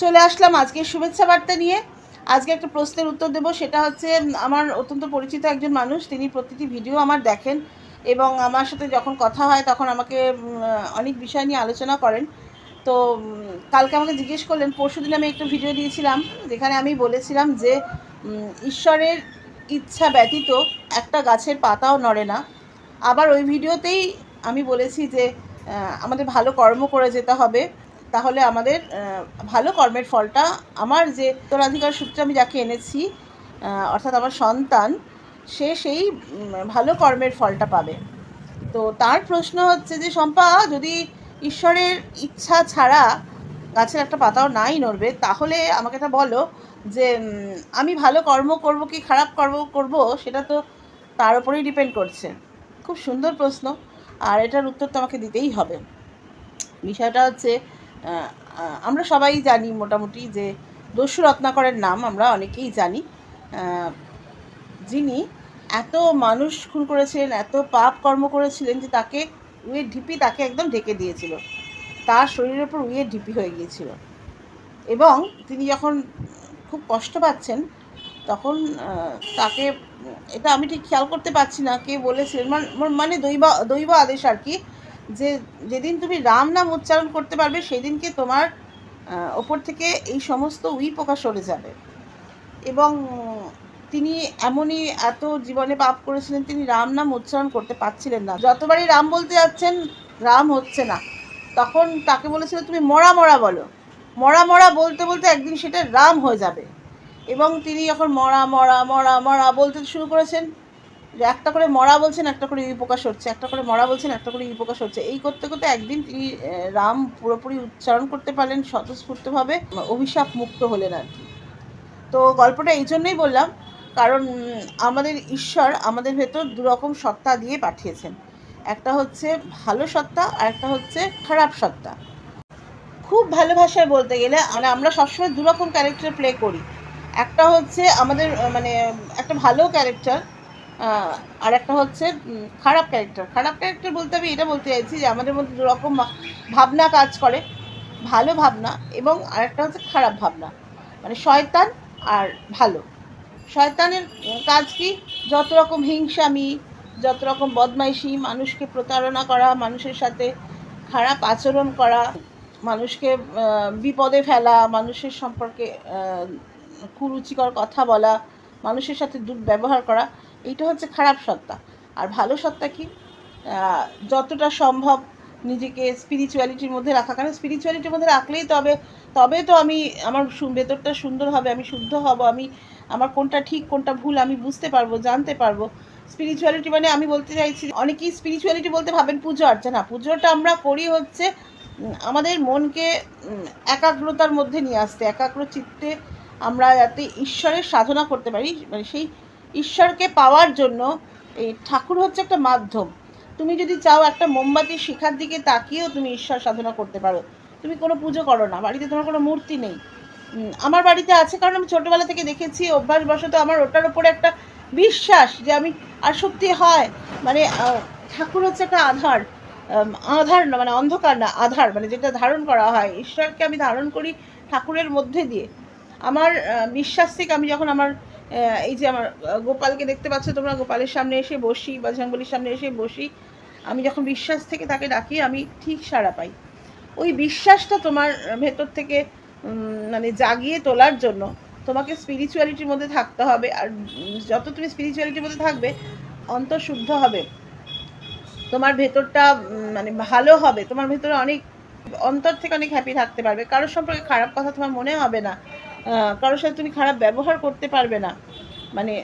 চলে আসলাম আজকে শুভেচ্ছা বার্তা নিয়ে। আজকে একটা প্রশ্নের উত্তর দেব, সেটা হচ্ছে, আমার অত্যন্ত পরিচিত একজন মানুষ, তিনি প্রতিটি ভিডিও আমার দেখেন এবং আমার সাথে যখন কথা হয় তখন আমাকে অনেক বিষয় নিয়ে আলোচনা করেন। তো কালকে আমাকে জিজ্ঞেস করলেন পরশু দিন আমি একটা ভিডিও দিয়েছিলাম, যেখানে আমি বলেছিলাম যে ঈশ্বরের ইচ্ছা ব্যতীত একটা গাছের পাতাও নড়ে না। আবার ওই ভিডিওতেই আমি বলেছি যে আমাদের ভালো কর্ম করে যেতে হবে। তাহলে আমাদের ভালো কর্মের ফলটা আমার যে উত্তরাধিকার সূত্রে আমি যাকে এনেছি অর্থাৎ আমার সন্তান, সে সেই ভালো কর্মের ফলটা পাবে। তো তার প্রশ্ন হচ্ছে যে, শম্পা, যদি ঈশ্বরের ইচ্ছা ছাড়া গাছের একটা পাতাও নাই নড়বে, তাহলে আমাকে এটা বলো যে আমি ভালো কর্ম করব কি খারাপ কর্ম করব, সেটা তো তার উপরেই ডিপেন্ড করছে। খুব সুন্দর প্রশ্ন, আর এটার উত্তর তো আমাকে দিতেই হবে। বিষয়টা হচ্ছে আমরা সবাই জানি মোটামুটি যে দস্যু রত্নাকরের নাম আমরা অনেকেই জানি। যিনি এত মানুষ খুন করেছিলেন, এত পাপ কর্ম করেছিলেন যে তাকে উয়ের ঢিপি তাকে একদম ঢেকে দিয়েছিল। তার শরীরের উপর উয়ের ঢিপি হয়ে গিয়েছিল। এবং তিনি যখন খুব কষ্ট পাচ্ছেন, তখন তাকে, এটা আমি ঠিক খেয়াল করতে পারছি না কে বলেছিলেন। মান- মানে দৈব দৈব আদেশ আর কি যে যেদিন তুমি রাম নাম উচ্চারণ করতে পারবে, সেদিনকে তোমার ওপর থেকে এই সমস্ত উই পোকা সরে যাবে। এবং তিনি এমনই এত জীবনে পাপ করেছিলেন, তিনি রাম নাম উচ্চারণ করতে পারছিলেন না। যতবারই রাম বলতে যাচ্ছেন, রাম হচ্ছে না। তখন তাকে বলেছিল, তুমি মরা মরা বলো। মরা মরা বলতে বলতে একদিন সেটা রাম হয়ে যাবে। এবং তিনি যখন মরা মরা মরা মরা বলতে শুরু করেছেন যে একটা করে মরা বলছেন, একটা করে ইউ হচ্ছে। একটা করে মরা বলছেন, একটা করে ইউ হচ্ছে। এই করতে করতে একদিন তিনি রাম পুরোপুরি উচ্চারণ করতে পারলেন, স্বতঃস্ফূর্তভাবে, অভিশাপ মুক্ত হলেন আর কি। তো গল্পটা এই জন্যই বললাম, কারণ আমাদের ঈশ্বর আমাদের ভেতর দুরকম সত্তা দিয়ে পাঠিয়েছেন। একটা হচ্ছে ভালো সত্তা আর একটা হচ্ছে খারাপ সত্তা। খুব ভালো ভাষায় বলতে গেলে মানে আমরা সবসময় দুরকম ক্যারেক্টার প্লে করি। একটা হচ্ছে আমাদের মানে একটা ভালো ক্যারেক্টার আর একটা হচ্ছে খারাপ ক্যারেক্টার খারাপ ক্যারেক্টার বলতে আমি এটা বলতে চাইছি যে আমাদের মধ্যে দুরকম ভাবনা কাজ করে, ভালো ভাবনা এবং আরেকটা হচ্ছে খারাপ ভাবনা। মানে শয়তান আর ভালো। শয়তানের কাজ কি? যত রকম হিংসামি, যত রকম বদমাইশি, মানুষকে প্রতারণা করা, মানুষের সাথে খারাপ আচরণ করা, মানুষকে বিপদে ফেলা, মানুষের সম্পর্কে কুরুচিকর কথা বলা, মানুষের সাথে দুর্ব্যবহার করা এইটা হচ্ছে খারাপ সত্তা। আর ভালো সত্তা কি? যতটা সম্ভব নিজেকে স্পিরিচুয়ালিটির মধ্যে রাখা। কারণ স্পিরিচুয়ালিটির মধ্যে রাখলেই তবে তবে তো আমি আমার ভেতরটা সুন্দর হবে, আমি শুদ্ধ হব, আমি, আমার কোনটা ঠিক, কোনটা ভুল আমি বুঝতে পারব, জানতে পারব। স্পিরিচুয়ালিটি মানে আমি বলতে চাইছি, অনেকেই স্পিরিচুয়ালিটি বলতে ভাবেন পুজো অর্চনা। পুজোটা আমরা করি হচ্ছে আমাদের মনকে একাগ্রতার মধ্যে নিয়ে আসতে একাগ্র চিত্তে আমরা যাতে ঈশ্বরের সাধনা করতে পারি। মানে সেই ঈশ্বরকে পাওয়ার জন্য, এই ঠাকুর হচ্ছে একটা মাধ্যম। তুমি যদি চাও একটা মোমবাতির শিখার দিকে তাকিয়েও তুমি ঈশ্বর সাধনা করতে পারো। তুমি কোনো পুজো করো না, বাড়িতে তোমার কোনো মূর্তি নেই। আমার বাড়িতে আছে কারণ আমি ছোটোবেলা থেকে দেখেছি, অভ্যাসবশত আমার ওটার উপরে একটা বিশ্বাস যে আমি আর সত্যি হয়। মানে ঠাকুর হচ্ছে একটা আধার। আধার না মানে অন্ধকার না, আধার মানে যেটা ধারণ করা হয়। ঈশ্বরকে আমি ধারণ করি ঠাকুরের মধ্যে দিয়ে। আমার বিশ্বাস থেকে আমি যখন আমার এই যে আমার গোপালকে দেখতে পাচ্ছ তোমরা, গোপালের সামনে এসে বসি বজরংবলির সামনে এসে বসি। আমি যখন বিশ্বাস থেকে তাকে ডাকি, আমি ঠিক সাড়া পাই। ওই বিশ্বাসটা তোমার ভেতর থেকে মানে জাগিয়ে তোলার জন্য তোমাকে স্পিরিচুয়ালিটির মধ্যে থাকতে হবে। আর যত তুমি স্পিরিচুয়ালিটির মধ্যে থাকবে, অন্তর শুদ্ধ হবে। তোমার ভেতরটা মানে ভালো হবে। তোমার ভেতরে অনেক, অন্তর থেকে অনেক হ্যাপি থাকতে পারবে। কারোর সম্পর্কে খারাপ কথা তোমার মনে হবে না। কারোর সাথে তুমি খারাপ ব্যবহার করতে পারবে না। মানে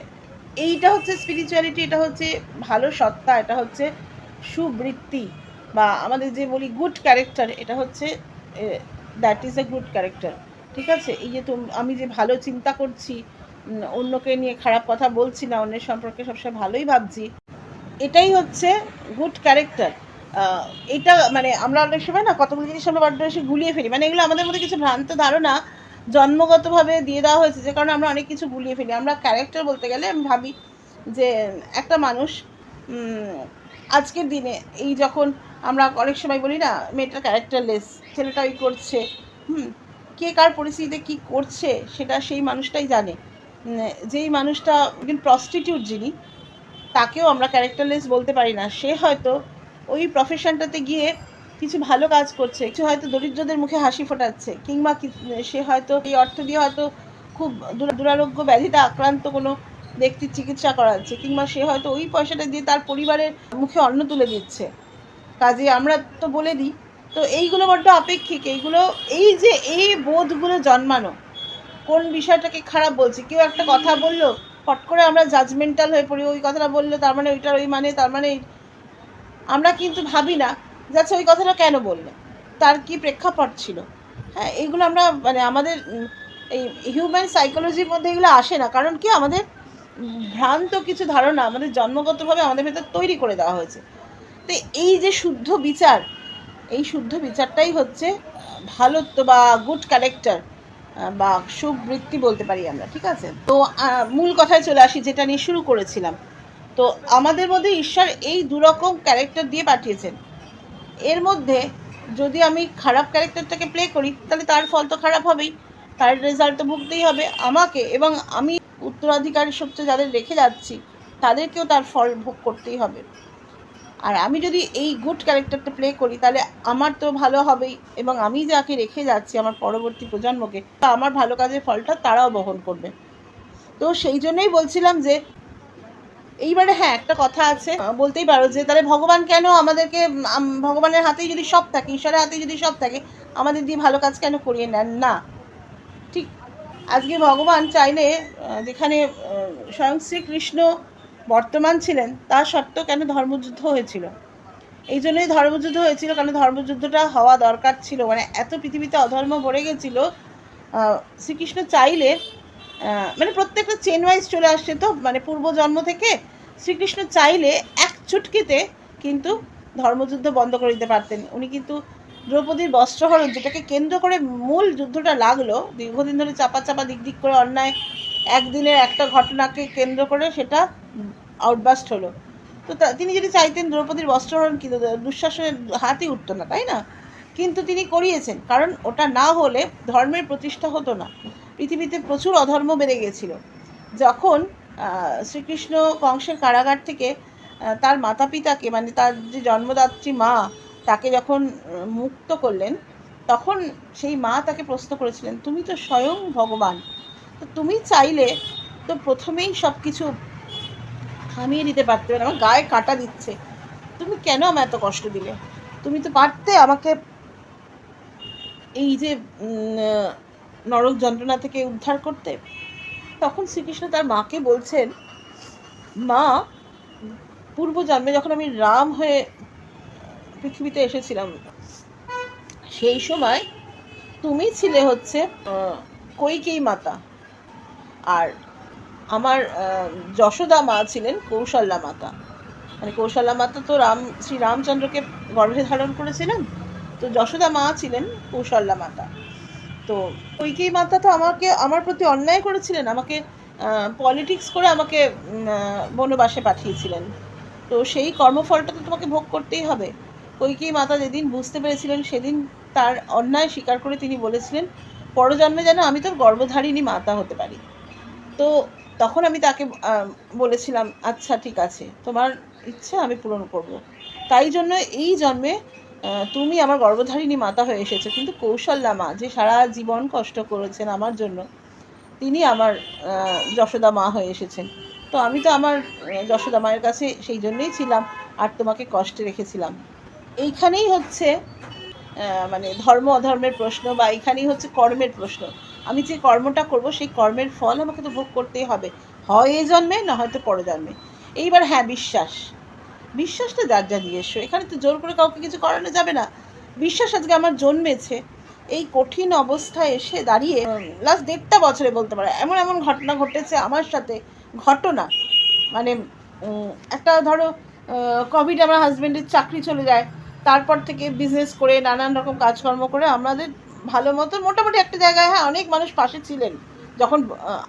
এইটা হচ্ছে স্পিরিচুয়ালিটি এটা হচ্ছে ভালো সত্তা, এটা হচ্ছে সুবৃত্তি বা আমাদের যে বলি গুড ক্যারেক্টার এটা হচ্ছে that is a good character ঠিক আছে? এই যে তোম, আমি যে ভালো চিন্তা করছি অন্যকে নিয়ে খারাপ কথা বলছি না, অন্যের সম্পর্কে সবসময় ভালোই ভাবছি, এটাই হচ্ছে গুড ক্যারেক্টার এটা মানে আমরা অনেক সময় না, কতগুলো জিনিস আমরা বাড়িতে এসে গুলিয়ে ফেলি। মানে এগুলো আমাদের মধ্যে কিছু ভ্রান্ত ধারণা জন্মগতভাবে দিয়ে দেওয়া হয়েছে, যে কারণে আমরা অনেক কিছু গুলিয়ে ফেলি। আমরা ক্যারেক্টার বলতে গেলে আমি ভাবি যে একটা মানুষ আজকের দিনে এই যখন আমরা অনেক সময় বলি না মেয়েটার ক্যারেক্টারলেস ছেলেটা ওই করছে, হুম, কে কার পরিস্থিতিতে কী করছে সেটা সেই মানুষটাই জানে। যেই মানুষটা প্রস্টিটিউট যিনি, তাকেও আমরা ক্যারেক্টারলেস বলতে পারি না। সে হয়তো ওই প্রফেশনটাতে গিয়ে কিছু ভালো কাজ করছে, কিছু হয়তো দরিদ্রদের মুখে হাসি ফোটাচ্ছে, কিংবা সে হয়তো এই অর্থ দিয়ে হয়তো খুব দুরা- দুরারোগ্য ব্যাধিতে আক্রান্ত কোনো ব্যক্তির চিকিৎসা করাচ্ছে, কিংবা সে হয়তো ওই পয়সাটা দিয়ে তার পরিবারের মুখে অন্ন তুলে দিচ্ছে। কাজে আমরা তো বলে দিই, তো এইগুলো বড্ড আপেক্ষিক, এইগুলো, এই যে এই বোধগুলো জন্মানো, কোন বিষয়টাকে খারাপ বলছি, কেউ একটা কথা বলল, ফট করে আমরা জাজমেন্টাল হয়ে পড়ি, ওই কথাটা বলল, তার মানে ওইটার ওই মানে তার মানে আমরা কিন্তু ভাবি না যাচ্ছে ওই কথাটা কেন বলল? তার কি প্রেক্ষাপট ছিল? হ্যাঁ এইগুলো আমরা মানে আমাদের এই হিউম্যান সাইকোলজির মধ্যে এগুলো আসে না। কারণ কি? আমাদের ভ্রান্ত কিছু ধারণা আমাদের জন্মগতভাবে আমাদের ভেতর তৈরি করে দেওয়া হয়েছে। তো এই যে শুদ্ধ বিচার, এই শুদ্ধ বিচারটাই হচ্ছে ভালোত্ব বা গুড ক্যারেক্টার বা সুবৃত্তি বলতে পারি আমরা, ঠিক আছে? তো মূল কথায় চলে আসি, যেটা নিয়ে শুরু করেছিলাম। তো আমাদের মধ্যে ঈশ্বর এই দুরকম ক্যারেক্টার দিয়ে পাঠিয়েছেন। এর মধ্যে যদি আমি খারাপ ক্যারেক্টারটাকে প্লে করি, তাহলে তার ফল তো খারাপ হবেই। তার রেজাল্ট তো ভুগতেই হবে। আমাকে এবং আমি উত্তরাধিকারী সূত্রে যাদের রেখে যাচ্ছি, তাদেরকেও তার ফল ভোগ করতেই হবে। আর আমি যদি এই গুড ক্যারেক্টারটা প্লে করি, তাহলে আমার তো ভালো হবেই এবং আমি যাকে রেখে যাচ্ছি আমার পরবর্তী প্রজন্মকে, তা আমার ভালো কাজের ফলটা তারাও বহন করবে। তো সেই জন্যই বলছিলাম যে এইবারে হ্যাঁ একটা কথা আছে। বলতেই পারো যে তাহলে ভগবান কেন আমাদেরকে ভগবানের হাতেই যদি সব থাকে, ঈশ্বরের হাতেই যদি সব থাকে, আমাদের দিয়ে ভালো কাজ কেন করিয়ে নেন? না। ঠিক আজকে ভগবান চাইলে যেখানে স্বয়ং শ্রীকৃষ্ণ বর্তমান ছিলেন, তা সত্ত্বেও কেন ধর্মযুদ্ধ হয়েছিল? এই জন্যই ধর্মযুদ্ধ হয়েছিল, কারণ ধর্মযুদ্ধটা হওয়া দরকার ছিল। মানে এত পৃথিবীতে অধর্ম ভরে গেছিল শ্রীকৃষ্ণ চাইলে মানে প্রত্যেকটা চেন ওয়াইজ চলে আসছে তো মানে পূর্বজন্ম থেকে শ্রীকৃষ্ণ চাইলে এক চুটকিতে কিন্তু ধর্মযুদ্ধ বন্ধ করে দিতে পারতেন। উনি কিন্তু দ্রৌপদীর বস্ত্রহরণ, যেটাকে কেন্দ্র করে মূল যুদ্ধটা লাগল, দীর্ঘদিন ধরে চাপা চাপা দিক দিক করে অন্যায়, একদিনের একটা ঘটনাকে কেন্দ্র করে সেটা আউটবাস্ট হলো। তা- তিনি যদি চাইতেন দ্রৌপদীর বস্ত্রহরণ কিন্তু দুঃশাসনের হাতই উঠতো না, তাই না? কিন্তু তিনি করিয়েছেন, কারণ ওটা না হলে ধর্মের প্রতিষ্ঠা হতো না। পৃথিবীতে প্রচুর অধর্ম বেড়ে গেছিল। যখন শ্রীকৃষ্ণ কংসের কারাগার থেকে তার মাতা পিতাকে মানে তার যে জন্মদাত্রী মা, তাকে যখন মুক্ত করলেন, তখন সেই মা তাকে প্রশ্ন করেছিলেন, তুমি তো স্বয়ং ভগবান। তো তুমি চাইলে তো প্রথমেই সব কিছু থামিয়ে দিতে পারতে। মানে আমার গায়ে কাটা দিচ্ছে। তুমি কেন আমায় এত কষ্ট দিলে? তুমি তো পারতে আমাকে এই যে নরক যন্ত্রণা থেকে উদ্ধার করতে। তখন শ্রীকৃষ্ণ তার মাকে বলছেন, মা পূর্ব জন্মে যখন আমি রাম হয়ে পৃথিবীতে এসেছিলাম, সেই সময় তুমি ছিলে হচ্ছে কৈকেই মাতা। আর আমার যশোদা মা ছিলেন কৌশল্যা মাতা। মানে কৌশল্যা মাতা তো রাম, শ্রী রামচন্দ্রকে গর্ভে ধারণ করেছিলেন, তো যশোদা মা ছিলেন কৌশল্যা মাতা। তো কৈকেয়ী মাতা তো আমাকে, আমার প্রতি অন্যায় করেছিলেন, আমাকে পলিটিক্স করে আমাকে বনবাসে পাঠিয়েছিলেন। তো সেই কর্মফলটা তো তোমাকে ভোগ করতেই হবে। কৈকেয়ী মাতা যেদিন বুঝতে পেরেছিলেন, সেদিন তার অন্যায় স্বীকার করে তিনি বলেছিলেন, পরজন্মে যেন আমি তোর গর্ভধারিণী মাতা হতে পারি। তো তখন আমি তাকে বলেছিলাম আচ্ছা ঠিক আছে, তোমার ইচ্ছা আমি পূরণ করব। তাই জন্য এই জন্মে তুমি আমার গর্ভধারিণী মাতা হয়ে এসেছ, কিন্তু কৌশল্যা মা, যে সারা জীবন কষ্ট করেছেন আমার জন্য, তিনি আমার যশোদা মা হয়ে এসেছেন। তো আমি তো আমার যশোদা মায়ের কাছে সেই জন্যই ছিলাম, আর তোমাকে কষ্টে রেখেছিলাম। এইখানেই হচ্ছে মানে ধর্ম অধর্মের প্রশ্ন, বা এইখানেই হচ্ছে কর্মের প্রশ্ন। আমি যে কর্মটা করব, সেই কর্মের ফল আমাকে তো ভোগ করতেই হবে। হয় এই জন্মে, না হয়তো পরজন্মে। এইবার হ্যাঁ বিশ্বাস। বিশ্বাসটা যার যা নিজস্ব। এখানে তো জোর করে কাউকে কিছু করানো যাবে না। বিশ্বাস আজকে আমার জন্মেছে। এই কঠিন অবস্থায় এসে দাঁড়িয়ে লাস্ট দেড়টা বছরে বলতে পারে, এমন এমন ঘটনা ঘটেছে আমার সাথে। ঘটনা মানে একটা ধরো কোভিড আমার হাজব্যান্ডের চাকরি চলে যায়। তারপর থেকে বিজনেস করে, নানান রকম কাজকর্ম করে আমাদের ভালো মতো, মোটামুটি একটা জায়গায় হ্যাঁ অনেক মানুষ পাশে ছিলেন। যখন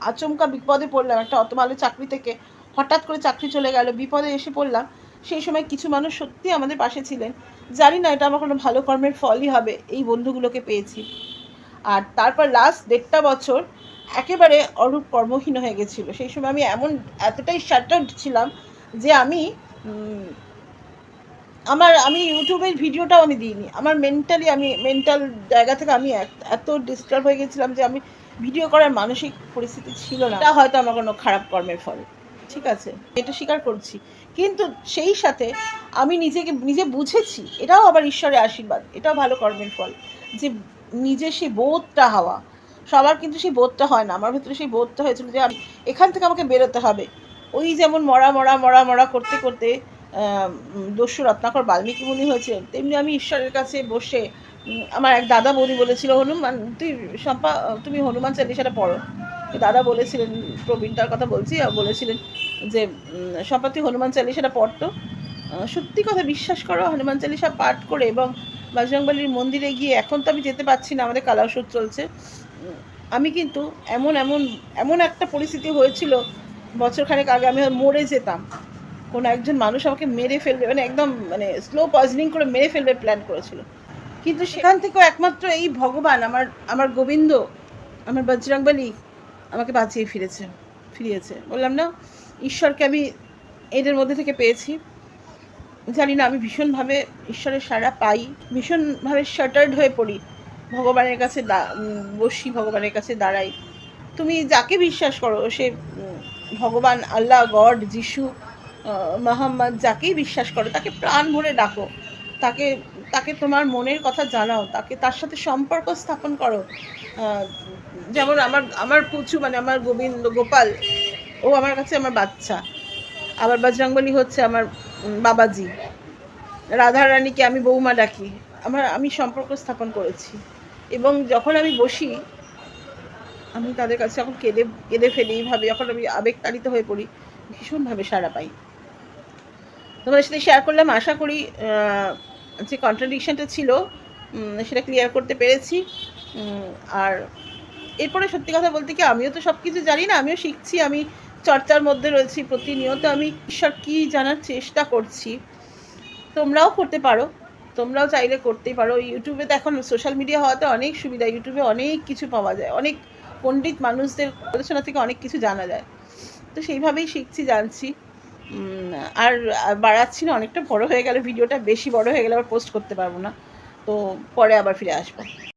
আচমকা বিপদে পড়লাম, একটা অত ভালো চাকরি থেকে, হঠাৎ করে চাকরি চলে গেল, বিপদে এসে পড়লাম। সেই সময় কিছু মানুষ সত্যি আমাদের পাশে ছিলেন। জানি না, এটা আমার কোনো ভালো কর্মের ফলই হবে, এই বন্ধুগুলোকে পেয়েছি। আর তারপর লাস্ট দেড়টা বছর একেবারে অরূপ কর্মহীন হয়ে গেছিল। সেই সময় আমি এমন, এতটাই শাটার্ড ছিলাম যে আমি আমার, আমি ইউটিউবের ভিডিওটাও আমি দিইনি। আমার মেন্টালি আমি মেন্টাল জায়গা থেকে আমি এত ডিস্টার্ব হয়ে গেছিলাম যে আমি ভিডিও করার মানসিক পরিস্থিতি ছিল না। এটা হয়তো আমার কোনো খারাপ কর্মের ফল। ঠিক আছে, এটা স্বীকার করছি। কিন্তু সেই সাথে আমি নিজেকে, নিজে বুঝেছি, এটাও আবার ঈশ্বরের আশীর্বাদ, এটাও ভালো কর্মের ফল, যে নিজে সেই বোধটা হওয়া, সবার কিন্তু সেই বোধটা হয় না, আমার ভেতরে সেই বোধটা হয়েছিল যে আমি, এখান থেকে আমাকে বেরোতে হবে। ওই যেমন মরা মরা মরা মরা করতে করতে দস্যু রত্নাকর বাল্মীকি মুনি হয়েছিলেন, তেমনি আমি ঈশ্বরের কাছে বসে আমার এক দাদা বৌদি বলেছিল, হনুমান, তুই শম্পা, তুমি হনুমান চালিশাটা পড়ো। দাদা বলেছিলেন প্রবীণটার কথা বলছি বলেছিলেন যে উম, হনুমান চালিশাটা পড়তো। সত্যি কথা বিশ্বাস করো হনুমান চালিশা পাঠ করে এবং বজরংবলির মন্দিরে গিয়ে এখন তো আমি যেতে পারছি না আমাদের কালাওষুধ চলছে। আমি কিন্তু এমন এমন এমন একটা পরিস্থিতি হয়েছিল বছরখানেক আগে আমি মরে যেতাম। কোনো একজন মানুষ আমাকে মেরে ফেলবে মানে একদম মানে স্লো পয়জনিং করে মেরে ফেলবে প্ল্যান করেছিল। কিন্তু সেখান থেকেও একমাত্র এই ভগবান আমার আমার গোবিন্দ আমার বজরংবলী আমাকে বাঁচিয়ে ফিরেছে, ফিরিয়েছে। বললাম, না, ঈশ্বরকে আমি এদের মধ্যে থেকে পেয়েছি। জানি না, আমি ভীষণভাবে ঈশ্বরের সাড়া পাই, ভীষণভাবে শাটার্ড হয়ে পড়ি। ভগবানের কাছে বসি, ভগবানের কাছে দাঁড়াই। তুমি যাকে বিশ্বাস করো, সে ভগবান, আল্লাহ, গড, যিশু মোহাম্মদ, যাকেই বিশ্বাস করো, তাকে প্রাণ ভরে ডাকো। তাকে তাকে তোমার মনের কথা জানাও, তাকে তার সাথে সম্পর্ক স্থাপন করো। যেমন আমার আমার পুচু মানে আমার গোবিন্দ, গোপাল, ও আমার কাছে আমার বাচ্চা। আবার বজরংবলী হচ্ছে আমার বাবাজি। রাধারানীকে আমি বৌমা ডাকি। আমার, আমি সম্পর্ক স্থাপন করেছি। এবং যখন আমি বসি, আমি তাদের কাছে যখন কেঁদে কেঁদে ফেলি এইভাবে, যখন আমি আবেগতাড়িত হয়ে পড়ি, ভীষণভাবে সাড়া পাই। তোমাদের সাথে শেয়ার করলাম, আশা করি যে কন্ট্রাডিকশনটা ছিল সেটা ক্লিয়ার করতে পেরেছি। আর এরপরে সত্যি কথা বলতে কি, আমিও তো সব কিছু জানি না, আমিও শিখছি, আমি চর্চার মধ্যে রয়েছি প্রতিনিয়ত, আমি ঈশ্বর কী জানার চেষ্টা করছি, তোমরাও করতে পারো, তোমরাও চাইলে করতেই পারো। ইউটিউবে তো এখন সোশ্যাল মিডিয়া হওয়াতে অনেক সুবিধা, ইউটিউবে অনেক কিছু পাওয়া যায়, অনেক পণ্ডিত মানুষদের আলোচনা থেকে অনেক কিছু জানা যায়। তো সেইভাবেই শিখছি, জানছি। আর বাড়াচ্ছি না, অনেকটা বড় হয়ে গেলে, ভিডিওটা বেশি বড় হয়ে গেলে আবার পোস্ট করতে পারব না। তো পরে আবার ফিরে আসব।